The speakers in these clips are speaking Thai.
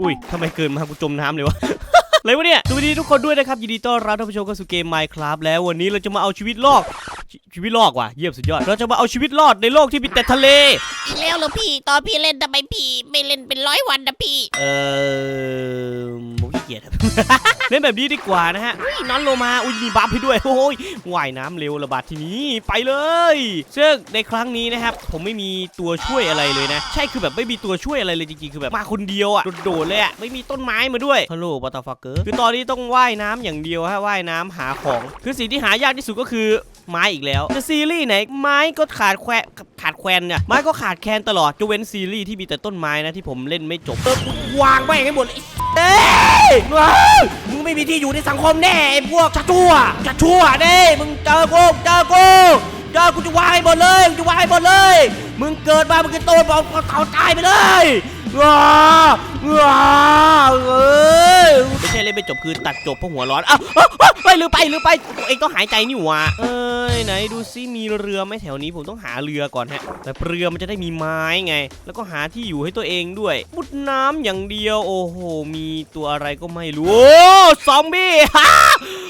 อุ้ยทำไมเกินมากูจมน้ำเลยวะเลยวะเนี่ยสวัสดีทุกคนด้วยนะครับ ยินดีต้อนรับท่านผู้ชมเข้าสู่เกม Minecraft แล้ววันนี้เราจะมาเอาชีวิตรอด ชชีวิตรอดว่ะเยี่ยมสุดยอด เราจะมาเอาชีวิตรอดในโลกที่มีแต่ทะเล อีกแล้วเหรอพี่ ตอนพี่เล่นทำไมพี่ ไม่เล่นเป็นร้อยวันนะพี่เออผมขี้เกียจครับ เล่นแบบนี้ดีกว่านะฮะอุ้ยน้อนโลมา อุ้ยมีบัฟให้ด้วย โอ้ยว่ายน้ำเร็วระบาดทีนี้ไปเลยซึ่งในครั้งนี้นะครับ ผมไม่มีตัวช่วยอะไรเลยนะ ใช่คือแบบไม่มีตัวช่วยอะไรเลยจริงๆ คือแบบมาคนเดียวอะโดดๆเลยอะไม่มีต้นไม้มาด้วยฮัลโหลบัตตาฟักเกอร์คือตอนนี้ต้องว่ายน้ำอย่างเดียวฮะว่ายน้ำหาของ คือสิ่งที่หายากที่สุดก็คือไม้อีกแล้วจะซีรีส์ไหนไม้ก็ขาดแควขาดแควนเนี่ยไม้ก็ขาดแคลนตลอดจะเว้นซีรีส์ที่มีแต่ต้นไม้นะที่ผมเล่นไม่จบเออวางไปให้หมดเลยเอ้ยว้มึงไม่มีที่อยู่ในสังคมแน่ไอ้พวกชัดชั่วชัดชั่วเด้มึงเจอกูเจอกูเจอกูจะวายหมดเลยกูจะวายหมดเลย มึงเกิดมามึงจะโตบอกเขาตายไปเลย ว้าวเอ้ยไม่ใช่เล่นไม่จบคือตัดจบเพราะหัวร้อนอ้าวอ้าวอ้าวไปลืมไปลืมไปเองต้องหายใจนี่หว่าเอ้ยไหนดูซิมีเรือไหมแถวนี้ผมต้องหาเรือก่อนฮะ แต่เรือมันจะได้มีไม้ไง แล้วก็หาที่อยู่ให้ตัวเองด้วยมุดน้ำอย่างเดียวโอ้โหมีตัวอะไรก็ไม่รู้โอ้ซอมบี้ฮ่า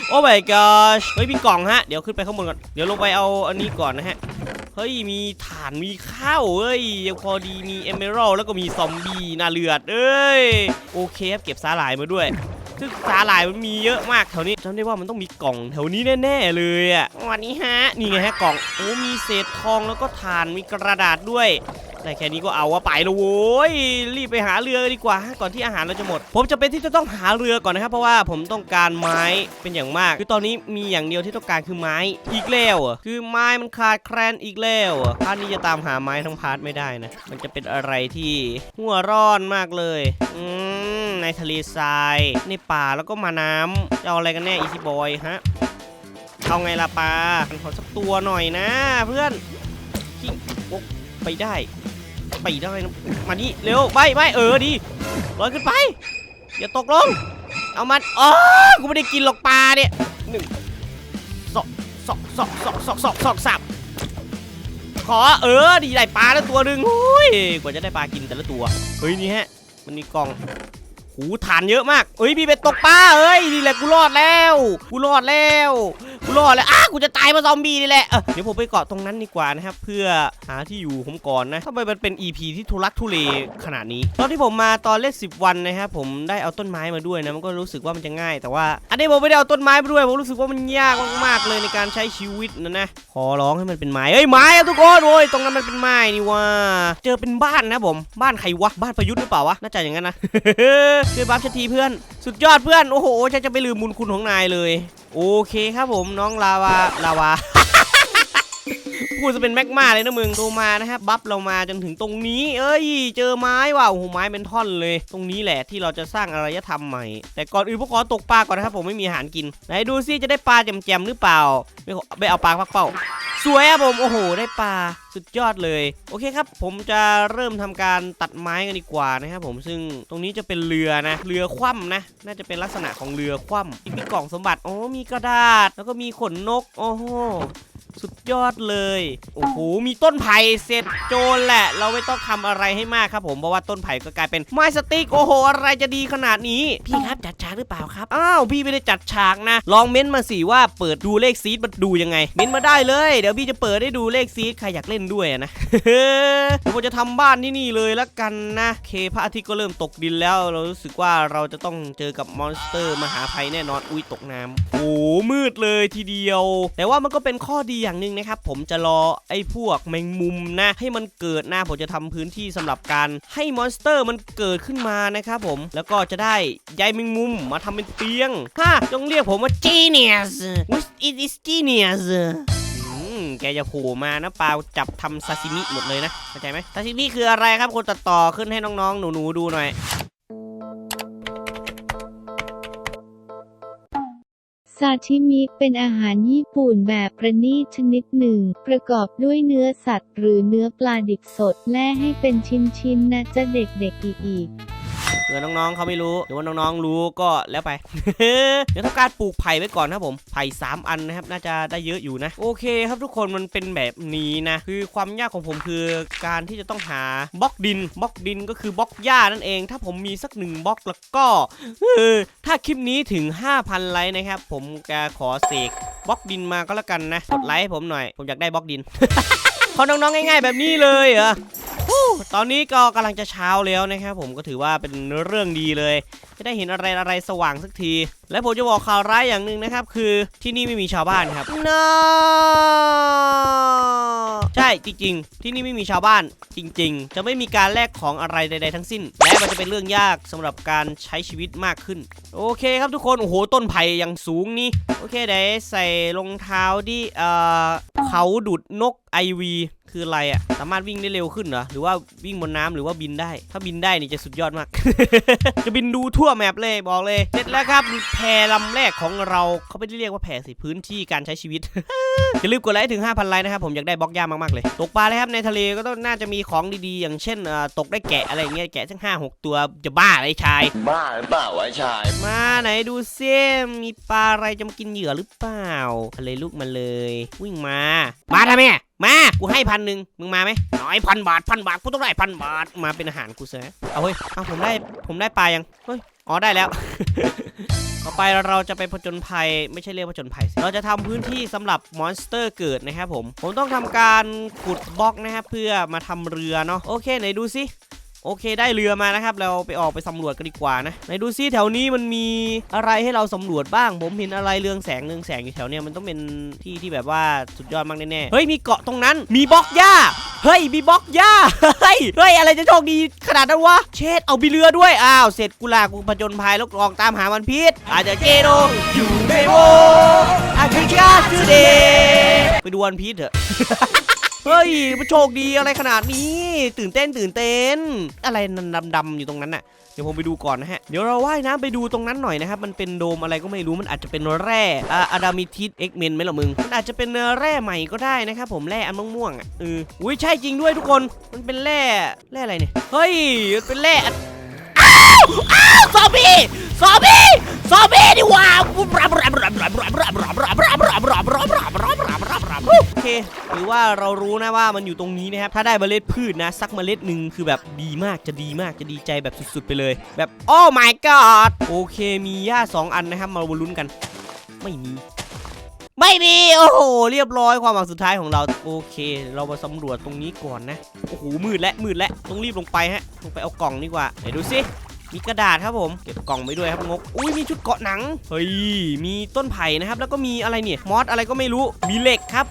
โอ้ my gosh เฮ้ยมีกล่องฮะเดี๋ยวขึ้นไปข้างบนก่อนเดี๋ยวลงไปเอาอันนี้ก่อนนะฮะ เฮ้ย มีฐานมีข้าวเอ้ยยังพอดีมีเอเมอรัลแล้วก็มีซอมบี้น่าเลือดเอ้ย โอเคครับ เก็บสาหร่ายมาด้วย ซึ่งสาหร่ายมันมีเยอะมากแถวนี้จำได้ว่ามันต้องมีกล่องแถวนี้แน่ๆเลยอะวันนี้ฮะนี่ไงฮะกล่องโอ้มีเศษทองแล้วก็ถ่านมีกระดาษด้วยแต่แค่นี้ก็เอาว่าไปแล้วโว้ยรีบไปหาเรือดีกว่า ก่อนที่อาหารเราจะหมด ผมจะเป็นที่จะต้องหาเรือก่อนนะครับ เพราะว่าผมต้องการไม้เป็นอย่างมาก คือตอนนี้มีอย่างเดียวที่ต้องการคือไม้อีกแล้วคือไม้มันขาดแคลนอีกแล้วอะพาร์ทนี้จะตามหาไม้ทั้งพาร์ทไม่ได้นะมันจะเป็นอะไรที่หัวร้อนมากเลย อืมในทะเลทรายในป่าแล้วก็มาน้ำจะเอาอะไรกันแน่อีซี่บอยฮะเอาไงล่ะปลาขอสักตัวหน่อยนะ เพื่อนไปได้ ไปได้นะมานี่เร็วไปไปเออดีลอยขึ้นไป อย่าตกลง เอามันอ๋อกูไม่ได้กินหรอกปลาเนี่ยหนึ่งสองสองสองสองสองสองสองสับขอเออดีได้ปลาแล้วตัวหนึ่งโอ้ยกว่าจะได้ปลากินแต่ละตัว เฮ้ยนี่ฮะ มันมีกล่อง หูฐานเยอะมากเอ้ยพี่ไปตกปลาเอ้ยนี่แหละกูรอดแล้ว กูรอดแล้ว กูรอดแล้วอ้ากูจะตายเพราะซอมบี้นี่แหละเออเดี๋ยวผมไปเกาะตรงนั้นดีกว่านะครับเพื่อหาที่อยู่ผมก่อนนะทำไมมันเป็น EP ที่ทุลักทุเลขนาดนี้ ตอนที่ผมมาตอนเล่น10 วันนะครับผมได้เอาต้นไม้มาด้วยนะมันก็รู้สึกว่ามันจะง่าย แต่ว่าอันนี้ผมไม่ได้เอาต้นไม้มาด้วยผมรู้สึกว่ามันยากมากๆเลยในการใช้ชีวิตนะนะขอร้องให้มันเป็นไม้เฮ้ยไม้อะทุกคนโอ้ยตรงนั้นมันเป็นไม้นี่ว่า เจอเป็นบ้านนะผมบ้านใครวะบ้านประยุทธ์หรือเปล่าวะน่าจะอย่างนั้นนะช่วยบัฟชทีเพื่อน สุดยอดเพื่อนโอ้โหฉันจะไปลืมบุญคุณของนายเลย โอเคครับผมน้องลาวาลาวา พูดจะเป็นแม็กมาเลยนะมึงโตมานะครับบัฟเรามาจนถึงตรงนี้ เอ้ย เจอไม้ว่ะโอ้โหไม้เป็นท่อนเลย ตรงนี้แหละที่เราจะสร้างอารยธรรมใหม่ แต่ก่อนอื่นพวกขอตกปลาก่อนนะครับผมไม่มีอาหารกิน ไหนดูซิจะได้ปลาแจมๆหรือเปล่า ไม่ไม่เอาปลาพักเป้าสวยอะผมโอ้โห ได้ปลาสุดยอดเลย โอเคครับ ผมจะเริ่มทำการตัดไม้กันดีกว่านะครับผมซึ่งตรงนี้จะเป็นเรือนะ เรือคว่ำนะ น่าจะเป็นลักษณะของเรือคว่ำอีกมีกล่องสมบัติอ๋อมีกระดาษ แล้วก็มีขนนก โอ้โห สุดยอดเลย โอ้โห มีต้นไผ่เสร็จโจรแหละ เราไม่ต้องทำอะไรให้มากครับผมเพราะว่าต้นไผ่ก็กลายเป็นไม้สติ๊กโอ้โห อะไรจะดีขนาดนี้ พี่ครับจัดฉากหรือเปล่าครับ อ้าวพี่ไม่ได้จัดฉากนะ ลองเม้นต์มาสิว่าเปิดดูเลขซีดมันดูยังไง เม้นต์มาได้เลย เดี๋ยวพี่จะเปิดให้ดูเลขซีดใครอยากเล่นด้วยอะนะผมจะทำบ้านที่นี่เลยละกันนะเคพระอาทิตย์ก็เริ่มตกดินแล้ว เรารู้สึกว่าเราจะต้องเจอกับมอนสเตอร์มหาภัยแน่นอนอุ้ยตกน้ำโอ้มืดเลยทีเดียว แต่ว่ามันก็เป็นข้อดีอย่างหนึ่งนะครับผมจะรอไอ้พวกแมงมุมนะ ให้มันเกิดนะผมจะทำพื้นที่สำหรับการให้มอนสเตอร์มันเกิดขึ้นมานะครับผมแล้วก็จะได้ใยแมงมุมมาทำเป็นเตียงฮ่าจงเรียกผมว่า genius which it is genius อืมแกจะโผล่มานะเปล่าจับทำซาซิมิหมดเลยนะเข้าใจไหมซาซิมิคืออะไรครับคนตัดต่อขึ้นให้น้องๆ หนูๆดูหน่อยาชิมิเป็นอาหารญี่ปุ่นแบบประณีตชนิดหนึ่ง ประกอบด้วยเนื้อสัตว์ หรือเนื้อปลาดิบสดและให้เป็นชิ้นๆนะจะเด็กๆอีก เผื่อน้องๆเขาไม่รู้หรือว่าน้องๆรู้ก็แล้วไป เดี๋ยวทำการปลูกไผ่ไว้ก่อนนะครับผมไผ่สามอันนะครับน่าจะได้เยอะอยู่นะ โอเคครับทุกคนมันเป็นแบบนี้นะคือความยากของผมคือการที่จะต้องหาบล็อกดินบล็อกดินก็คือบล็อกหญ้านั่นเอง ถ้าผมมีสักหนึ่งบล็อกแล้วก็ถ้าคลิปนี้ถึง 5,000 ไลค์นะครับ ผมจะขอเสกบล็อกดินมาก็แล้วกันนะกดไลค์ให้ผมหน่อย ผมอยากได้บล็อกดินขอน้องๆง่าย ๆ แบบนี้เลยเหรอ ตอนนี้ก็กำลังจะเช้าแล้วนะครับผมก็ถือว่าเป็นเรื่องดีเลย จะได้เห็นอะไรอะไรสว่างสักทีและผมจะบอกข่าวร้ายอย่างหนึ่งนะครับ คือที่นี่ไม่มีชาวบ้านครับ no ใช่จริงๆ ที่นี่ไม่มีชาวบ้านจริง ๆ จะไม่มีการแลกของอะไรใด ๆ ทั้งสิ้น และมันจะเป็นเรื่องยากสำหรับการใช้ชีวิตมากขึ้น โอเคครับทุกคนโอ้โหต้นไผ่ยังสูงนี่โอเคเดี๋ยวใส่รองเท้าที่เอ่อเขาดุดนกไอวีคืออะไรอะสามารถวิ่งได้เร็วขึ้นเหรอหรือว่าวิ่งบนน้ำหรือว่าบินได้ ถ้าบินได้นี่จะสุดยอดมาก จะบินดูทั่วแมปเลยบอกเลยเสร็จแล้วครับแพลำแรกของเราเขาไม่ได้เรียกว่าแพสิพื้นที่การใช้ชีวิต อย่าลืมกดไลค์ถึง 5,000 ไลค์นะครับ ผมอยากได้บล็อกย่ามากๆเลย ตกปลาเลยครับในทะเลก็ต้องน่าจะมีของดีๆ อย่างเช่นเอ่อตกได้แกะอะไรอย่างเงี้ยแกะทั้ง5 6ตัวจะบ้าอะไรชาย บ้าหรือเปล่าวะชาย มาไหนดูซิมีปลาอะไรจะมากินเหยื่อหรือเปล่าทะเลลูกมาเลย วิ่งมา มาทำไมอะมา กูให้พันหนึ่งมึงมาไหมน้อยพันบาทพันบาท กูต้องได้พันบาท มาเป็นอาหารกูซะเอาเฮ้ย เอาผมได้ ผมได้ปลายัง เฮ้ย อ๋อได้แล้ว ต่อไปเราจะไปผจญภัยไม่ใช่เรียกผจญภัยสิเราจะทำพื้นที่สำหรับมอนสเตอร์เกิดนะครับผม ผมต้องทำการขุดบล็อกนะครับเพื่อมาทำเรือเนาะโอเคไหนดูซิ โอเคได้เรือมานะครับ เราไปออกไปสำรวจกันดีกว่านะไหนดูซิแถวนี้มันมีอะไรให้เราสำรวจบ้าง ผมเห็นอะไรเรืองแสงเรืองแสงอยู่แถวเนี้ยมันต้องเป็นที่ที่แบบว่าสุดยอดมากแน่ๆเฮ้ยมีเกาะตรงนั้นมีบล็อกหญ้าเฮ้ยมีบล็อกหญ้าเฮ้ยเฮ้ยอะไรจะโชคดีขนาดนั้นวะเชดเอาบีเรือด้วยอ้าวเสร็จกูลากูผจญภัยแล้วลองตามหามันพิษอาจจะเจโดอยู่ในโวอาจจะชาจูเดไปดูวันพีชเถอะ เฮ้ยมันโชคดีอะไรขนาดนี้ ตื่นเต้นตื่นเต้น อะไรนันดำๆอยู่ตรงนั้นน่ะเดี๋ยวผมไปดูก่อนนะฮะ เดี๋ยวเราว่ายน้ำไปดูตรงนั้นหน่อยนะครับ มันเป็นโดมอะไรก็ไม่รู้ มันอาจจะเป็นแร่อะอะดามิทิสเอ็กเมนไหมล่ะมึง มันอาจจะเป็นแร่ใหม่ก็ได้นะครับผม แร่อันม่วงๆอะเอออุ้ยใช่จริงด้วยทุกคน มันเป็นแร่ แร่อะไรเนี่ย เฮ้ย เป็นแร่อ้าวอ้าวซอมบี้ซอมบี้ซอมบี้ดิว่ารับรับรับรับรับรับรับรับรับรับรับรับรับ โอเคหรือว่าเรารู้นะว่ามันอยู่ตรงนี้นะครับถ้าได้เมล็ดพืชนะสักเมล็ดหนึ่งคือแบบดีมากจะดีมากจะดีใจแบบสุดๆไปเลย แบบโอ้ my god โอเคมีหญ้าสองอันนะครับ มาลุ้นกัน ไม่มีไม่มีโอ้โหเรียบร้อยความหวังสุดท้ายของเราโอเค เรามาสำรวจตรงนี้ก่อนนะโอ้โหมืดและมืดและต้องรีบลงไปฮะลงไปเอากล่องดีกว่าไหนดูสิ มีกระดาษครับผมเก็บกล่องไปด้วยครับงกอุ้ยมีชุดเกาะหนังเฮ้ยมีต้นไผ่นะครับแล้วก็มีอะไรเนี่ยมอสอะไรก็ไม่รู้มีเหล็กครับ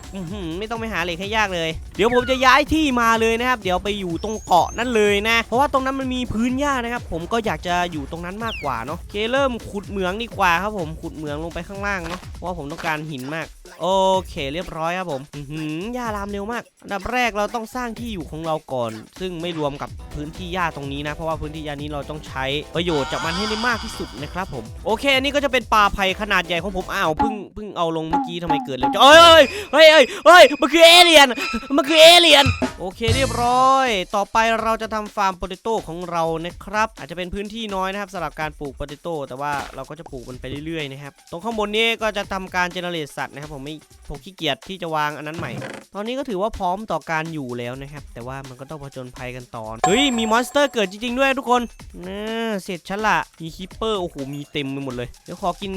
ไม่ต้องไปหาเหล็กให้ยากเลย เดี๋ยวผมจะย้ายที่มาเลยนะครับ เดี๋ยวไปอยู่ตรงเกาะนั่นเลยนะ เพราะว่าตรงนั้นมันมีพื้นหญ้านะครับ ผมก็อยากจะอยู่ตรงนั้นมากกว่าเนาะเคเริ่มขุดเหมืองดีกว่าครับผมขุดเหมืองลงไปข้างล่างเนาะเพราะว่าผมต้องการหินมาก โอเคเรียบร้อยครับผมหือหญ้าลามเร็วมากอันดับแรกเราต้องสร้างที่อยู่ของเราก่อน ซึ่งไม่รวมกับพื้นที่หญ้าตรงนี้นะ เพราะว่าพื้นที่หญ้านี้เราต้องใช้ประโยชน์จากมันให้ได้มากที่สุดนะครับผมโอเคอันนี้ก็จะเป็นป่าไผ่ขนาดใหญ่ของผมอ้าวเพิ่งเพิ่งเอาลงเมื่อกี้ทำไมเกิดเร็วเอ้ยเฮ้ยเฮ้ยเฮ้ยมันคือเอเลียนมันคือเอเลียนโอเคเรียบร้อย ต่อไปเราจะทำฟาร์มโปเตโต้ของเรานะครับ อาจจะเป็นพื้นที่น้อยนะครับสำหรับการปลูกโปเตโต้แต่ว่าเราก็จะปลูกมันไปเรื่อยๆนะครับตรงข้างบนนี้ก็จะทำการเจเนเรตสัตว์นะครับผมไม่ผมขี้เกียจที่จะวางอันนั้นใหม่ ตอนนี้ก็ถือว่าพร้อมต่อการอยู่แล้วนะครับแต่ว่ามันก็ต้องผจญภัยกันต่อเฮ้ยมีมอนสเตอร์เกิดจริงๆด้วยทุกคนนะ เสร็จฉันละมีคิปเปอร์โอ้โหมีเต็มไปหมดเลยเดี๋ยวขอกิน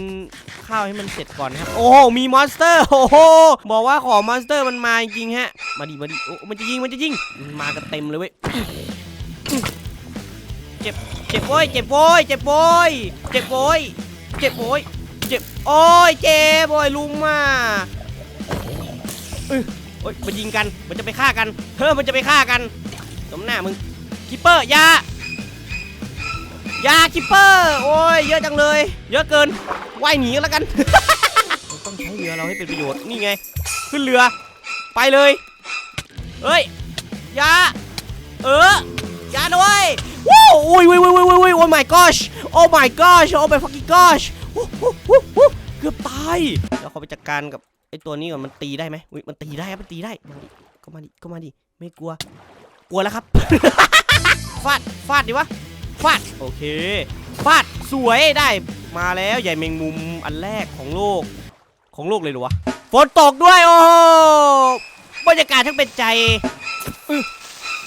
ข้าวให้มันเสร็จก่อนนะครับ โอ้โหมีมอนสเตอร์โอ้โหบอกว่าขอมอนสเตอร์มันมาจริงฮะ มาดิมาดิโอ้มันจะยิงมันจะยิงมันมากันเต็มเลยเว้ยเจ็บเจ็บโว้ยเจ็บโว้ยเจ็บโว้ยเจ็บโว้ยเจ็บโว้ยเจ็บโอ้ยเจ็บโอ้ยลุงมาเอ้ยโอ้ยมันยิงกันมันจะไปฆ่ากันเฮ้ยมันจะไปฆ่ากันสมหน้ามึงคิปเปอร์ยา ยาคิปเปอร์ โอ้ย เยอะจังเลย เยอะเกินว่ายหนีก็แล้วกันเราต้องใช้เรือเราให้เป็นประโยชน์ นี่ไง ขึ้นเรือ ไปเลย เฮ้ยอยา เอออยาด้วยว้าวอุ้ยอุ้ยอุ้ยอุ้ยอุ้ยโอ้ my gosh โอ้ my gosh โอ้ my fucking gosh วู้วู้วู้วู้เกือบตายเดี๋ยวเขาไปจัดการกับไอ้ตัวนี้ก่อน มันตีได้ไหมอุ้ย มันตีได้ครับมันตีได้ มาดิก็มาดิก็มาดิ ไม่กลัว กลัวแล้วครับ ฟาด ฟาดดิวะ ฟาดโอเคฟาดสวยได้มาแล้วใหญ่แมงมุมอันแรกของโลกของโลกเลยหรอวะฝนตกด้วยโอ้โหบรรยากาศทั้งเป็นใจ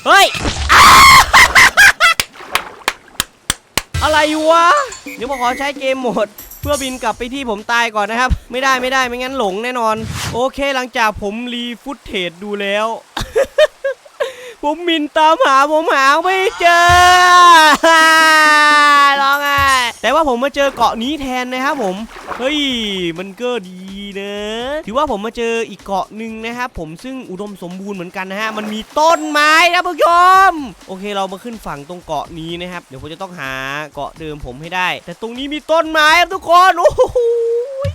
เฮ้ยอะไรวะเดี๋ยวผมขอใช้เกมโหมด เพื่อบินกลับไปที่ผมตายก่อนนะครับ ไม่ได้ไม่ได้ไม่งั้นหลงแน่นอน โอเคหลังจากผมรีฟุตเทจดูแล้ว ผมมินตามหาผมหาไม่เจอร้องไห้แต่ว่าผมมาเจอเกาะนี้แทนนะครับผม เฮ้ย มันก็ดีนะ ถือว่าผมมาเจออีกเกาะหนึ่งนะครับผมซึ่งอุดมสมบูรณ์เหมือนกันนะฮะ มันมีต้นไม้นะผู้ชม โอเคเรามาขึ้นฝั่งตรงเกาะนี้นะครับ เดี๋ยวผมจะต้องหาเกาะเดิมผมให้ได้ แต่ตรงนี้มีต้นไม้ครับทุกคน โอ้โห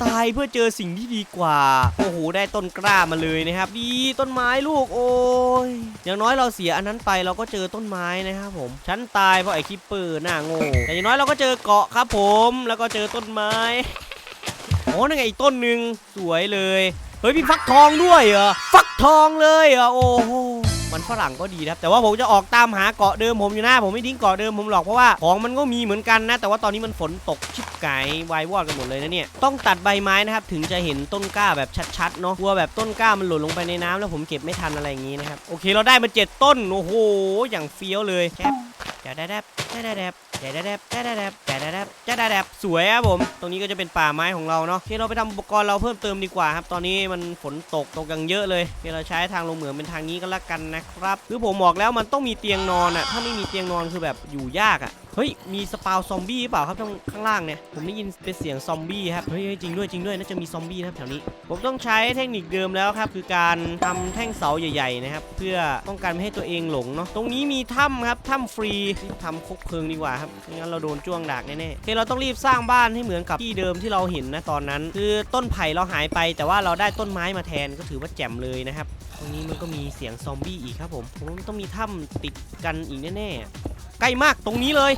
ตายเพื่อเจอสิ่งที่ดีกว่า โอ้โห ได้ต้นกล้ามาเลยนะครับ ดีต้นไม้ลูก โอ้ย อย่างน้อยเราเสียอันนั้นไปเราก็เจอต้นไม้นะครับผม ฉันตายเพราะไอ้คิปเปอร์หน้าโง่ แต่อย่างน้อยเราก็เจอเกาะครับผม แล้วก็เจอต้นไม้ โอ้นั่นไงอีกต้นหนึ่งสวยเลย เฮ้ยพี่ฟักทองด้วยเหรอ ฟักทองเลยเหรอ โอ้โห มันฝรั่งก็ดีครับแต่ว่าผมจะออกตามหาเกาะเดิมผมอยู่นะผมไม่ทิ้งเกาะเดิมผมหรอกเพราะว่าของมันก็มีเหมือนกันนะ แต่ว่าตอนนี้มันฝนตกชิบไก่วายวอดกันหมดเลยนะเนี่ยต้องตัดใบไม้นะครับถึงจะเห็นต้นกล้าแบบชัดๆเนาะกลัวแบบต้นกล้ามันหล่นลงไปในน้ำแล้วผมเก็บไม่ทันอะไรอย่างงี้นะครับโอเคเราได้มาเจ็ดต้นโอ้โหอย่างเฟี้ยวเลยแคปจะได้แดบจะได้แดบจะได้แดบ จะได้แดบจะได้แดบจะได้แดบสวยครับผม ตรงนี้ก็จะเป็นป่าไม้ของเราเนาะโอเคเราไปทำอุปกรณ์เราเพิ่มเติมดีกว่าครับ ตอนนี้มันฝนตกตกอย่างเยอะเลยโอเคเราใช้ทางลงเหมืองเป็นทางนี้ก็แล้วกันนะครับ คือผมบอกแล้วมันต้องมีเตียงนอนอะถ้าไม่มีเตียงนอนคือแบบอยู่ยากอะเฮ้ย มีสปาวซอมบี้หรือเปล่าครับตรงข้างล่างเนี่ย ผมได้ยินเป็นเสียงซอมบี้ครับ เฮ้ยจริงด้วยจริงด้วยน่าจะมีซอมบี้นะครับแถวนี้ ผมต้องใช้เทคนิคเดิมแล้วครับ คือการทำแท่งเสาใหญ่ ๆ นะครับ เพื่อป้องกันไม่ให้ตัวเองหลงเนาะ ตรงนี้มีถ้ำครับ ถ้ำฟรีทำคบเพลิงดีกว่าครับไม่งั้นเราโดนจ้วงดักแน่ๆโอเคเราต้องรีบสร้างบ้านให้เหมือนกับที่เดิมที่เราเห็นนะตอนนั้น คือต้นไผ่เราหายไป แต่ว่าเราได้ต้นไม้มาแทนก็ถือว่าแจ่มเลยนะครับ ตรงนี้มันก็มีเสียงซอมบี้อีกครับผมผมว่ามันต้องมีถ้ำติดกันอีกแน่ๆใกล้มากตรงนี้เลย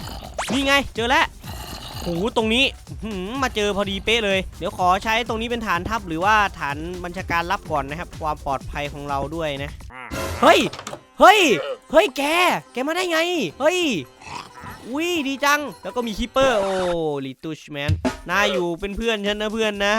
นี่ไง เจอแล้วโอ้โหตรงนี้มาเจอพอดีเป๊ะเลย เดี๋ยวขอใช้ตรงนี้เป็นฐานทัพหรือว่าฐานบัญชาการรับก่อนนะครับ ความปลอดภัยของเราด้วยนะ เฮ้ย เฮ้ย เฮ้ยแก แกมาได้ไง เฮ้ย อุ้ยดีจัง แล้วก็มีคิปเปอร์โอ้ลิตูชแมนนายอยู่เป็นเพื่อนฉันนะเพื่อนนะ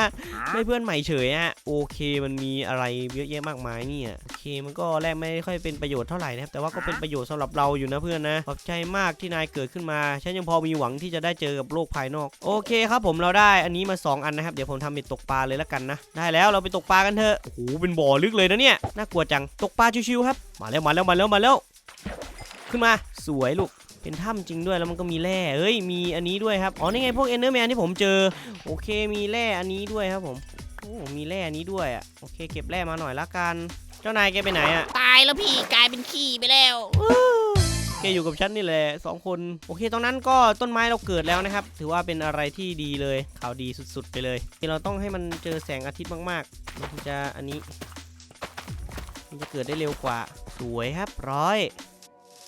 ไม่เพื่อนใหม่เฉยฮะโอเคมันมีอะไรเยอะแยะมากมายเนี่ยโอเคมันก็แรกไม่ค่อยเป็นประโยชน์เท่าไหร่นะครับแต่ว่าก็เป็นประโยชน์สำหรับเราอยู่นะเพื่อนนะขอบใจมากที่นายเกิดขึ้นมาฉันยังพอมีหวังที่จะได้เจอกับโลกภายนอก โอเคครับผมเราได้อันนี้มา 2 อันนะครับเดี๋ยวผมทำเป็นตกปลาเลยแล้วกันนะ ได้แล้วเราไปตกปลากันเถอะโอ้โหเป็นบ่อลึกเลยนะเนี่ยน่ากลัวจังตกปลาชิวๆครับมาแล้วมาแล้วมาแล้วมาแล้ว ขึ้นมาสวยลูก เป็นถ้ำจริงด้วยแล้วมันก็มีแร่เอ้ยมีอันนี้ด้วยครับอ๋อนี่ไงพวกเอนเดอร์แมนที่ผมเจอโอเคมีแร่อันนี้ด้วยครับผมโอ้มีแร่อันนี้ด้วยอะโอเคเก็บแร่มาหน่อยละกัน เจ้านายแกไปไหนอะตายแล้วพี่กลายเป็นขี้ไปแล้วแกอยู่กับฉันนี่แหละสองคนโอเคตรงนั้นก็ต้นไม้เราเกิดแล้วนะครับ ถือว่าเป็นอะไรที่ดีเลยข่าวดีสุดๆ ไปเลยเราต้องให้มันเจอแสงอาทิตย์มากๆ มันถึงจะอันนี้ มันจะเกิดได้เร็วกว่าสวยครับร้อย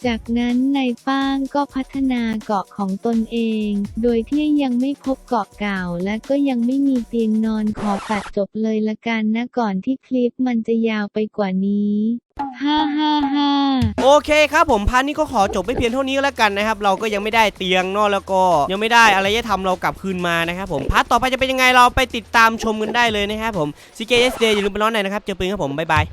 จากนั้นนายป้างก็พัฒนาเกาะของตนเอง โดยที่ยังไม่พบเกาะเก่าและก็ยังไม่มีเตียงนอนขอตัดจบเลยละกันนะก่อนที่คลิปมันจะยาวไปกว่านี้ฮ่าฮ่าฮ่าโอเคครับผมพาร์ทนี้ก็ขอจบไปเพียงเท่านี้แล้วกันนะครับ เราก็ยังไม่ได้เตียงนอแล้วก็ ยังไม่ได้อะไรจะทำเรากลับคืนมานะครับผมพาร์ทต่อไปจะเป็นยังไงเราไปติดตามชมกันได้เลยนะครับผม CKSD อย่าลืมไปร้อนหน่อยนะครับเจอปืนครับผมบ๊ายบาย